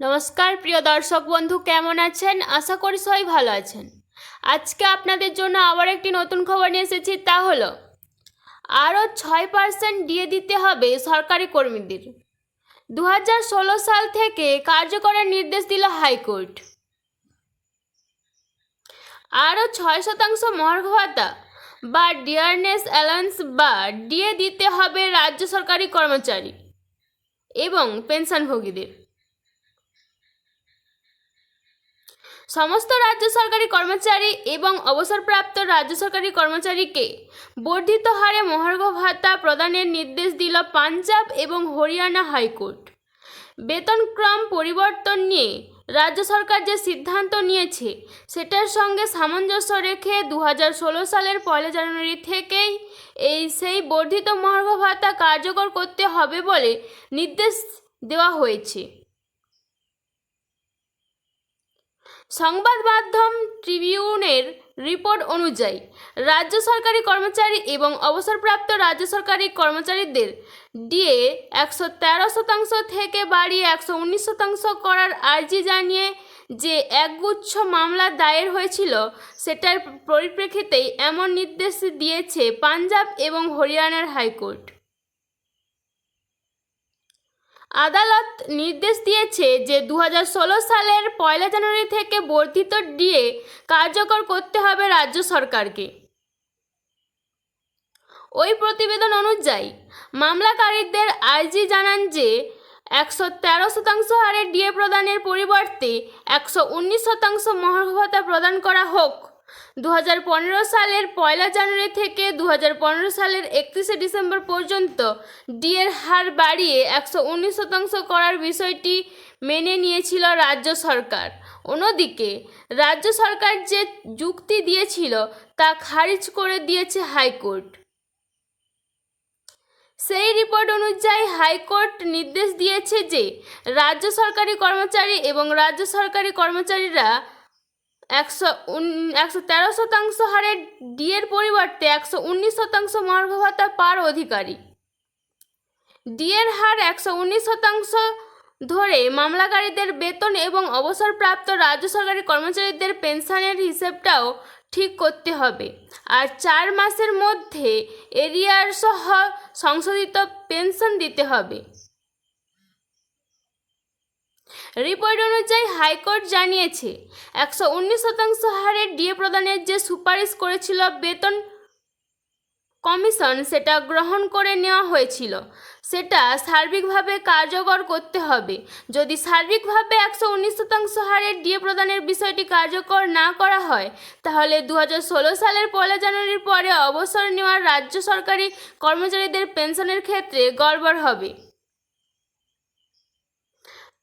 নমস্কার, প্রিয় দর্শক বন্ধু, কেমন আছেন? আশা করি সবাই ভালো আছেন। আজকে আপনাদের জন্য আবার একটি নতুন খবর নিয়ে এসেছি, তা হলো, আরও ছয় পার্সেন্ট দিয়ে দিতে হবে সরকারি কর্মীদের। দু হাজার ষোলো সাল থেকে কার্যকরের নির্দেশ দিল হাইকোর্ট। আরও ছয় শতাংশ মহার্ঘ ভাতা বা ডিয়ারনেস অ্যালায়েন্স বা ডিএ দিতে হবে রাজ্য সরকারি কর্মচারী এবং পেনশনভোগীদের। সমস্ত রাজ্য সরকারি কর্মচারী এবং অবসরপ্রাপ্ত রাজ্য সরকারি কর্মচারীকে বর্ধিত হারে মহার্ঘ ভাতা প্রদানের নির্দেশ দিল পাঞ্জাব এবং হরিয়ানা হাইকোর্ট। বেতনক্রম পরিবর্তন নিয়ে রাজ্য সরকার যে সিদ্ধান্ত নিয়েছে, সেটার সঙ্গে সামঞ্জস্য রেখে দু হাজার ষোলো সালের পয়লা জানুয়ারি থেকেই এই সেই বর্ধিত মহার্ঘ ভাতা কার্যকর করতে হবে বলে নির্দেশ দেওয়া হয়েছে। সংবাদ মাধ্যম ট্রিবিউনের রিপোর্ট অনুযায়ী, রাজ্য সরকারি কর্মচারী এবং অবসরপ্রাপ্ত রাজ্য সরকারি কর্মচারীদের ডিএ একশো তেরো শতাংশ থেকে বাড়িয়ে একশো উনিশ শতাংশ করার আর্জি জানিয়ে যে একগুচ্ছ মামলা দায়ের হয়েছিল, সেটার পরিপ্রেক্ষিতেই এমন নির্দেশ দিয়েছে পাঞ্জাব এবং হরিয়ানার হাইকোর্ট। আদালত নির্দেশ দিয়েছে যে দু হাজার ষোলো সালের পয়লা জানুয়ারি থেকে বর্ধিত ডিএ কার্যকর করতে হবে রাজ্য সরকারকে। ওই প্রতিবেদন অনুযায়ী, মামলাকারীদের আইজি জানান যে একশো তেরো শতাংশ হারে ডিএ প্রদানের পরিবর্তে একশো উনিশ শতাংশ মহার্ঘ প্রদান করা হোক। দু হাজার পনেরো সালের পয়লা জানুয়ারি থেকে দু হাজার পনেরো সালের একত্রিশে ডিসেম্বর পর্যন্ত ডিএর হার বাড়িয়ে একশো উনিশ শতাংশ করার বিষয়টি মেনে নিয়েছিল রাজ্য সরকার। অন্যদিকে, রাজ্য সরকার যে যুক্তি দিয়েছিল তা খারিজ করে দিয়েছে হাইকোর্ট। সেই রিপোর্ট অনুযায়ী হাইকোর্ট নির্দেশ দিয়েছে যে, রাজ্য সরকারি কর্মচারী এবং রাজ্য সরকারি কর্মচারীরা একশো একশো তেরো শতাংশ হারে ডিএর পরিবর্তে একশো উনিশ শতাংশ মহার্ঘ ভাতা পার অধিকারী। ডিএর হার একশো উনিশ শতাংশ ধরে মামলাকারীদের বেতন এবং অবসরপ্রাপ্ত রাজ্য সরকারি কর্মচারীদের পেনশনের হিসেবটাও ঠিক করতে হবে। আর চার মাসের মধ্যে এরিয়ার সহ সংশোধিত পেনশন দিতে হবে। রিপোর্ট অনুযায়ী হাইকোর্ট জানিয়েছে, একশো উনিশ শতাংশ হারে ডিএ প্রদানের যে সুপারিশ করেছিল বেতন কমিশন সেটা গ্রহণ করে নেওয়া হয়েছিল। সেটা সার্বিকভাবে কার্যকর করতে হবে। যদি সার্বিকভাবে একশো উনিশ শতাংশ হারে ডিএ প্রদানের বিষয়টি কার্যকর না করা হয়, তাহলে দু হাজার ষোলো সালের পয়লা জানুয়ারির পরে অবসর নেওয়ার রাজ্য সরকারি কর্মচারীদের পেনশনের ক্ষেত্রে গড়বড় হবে।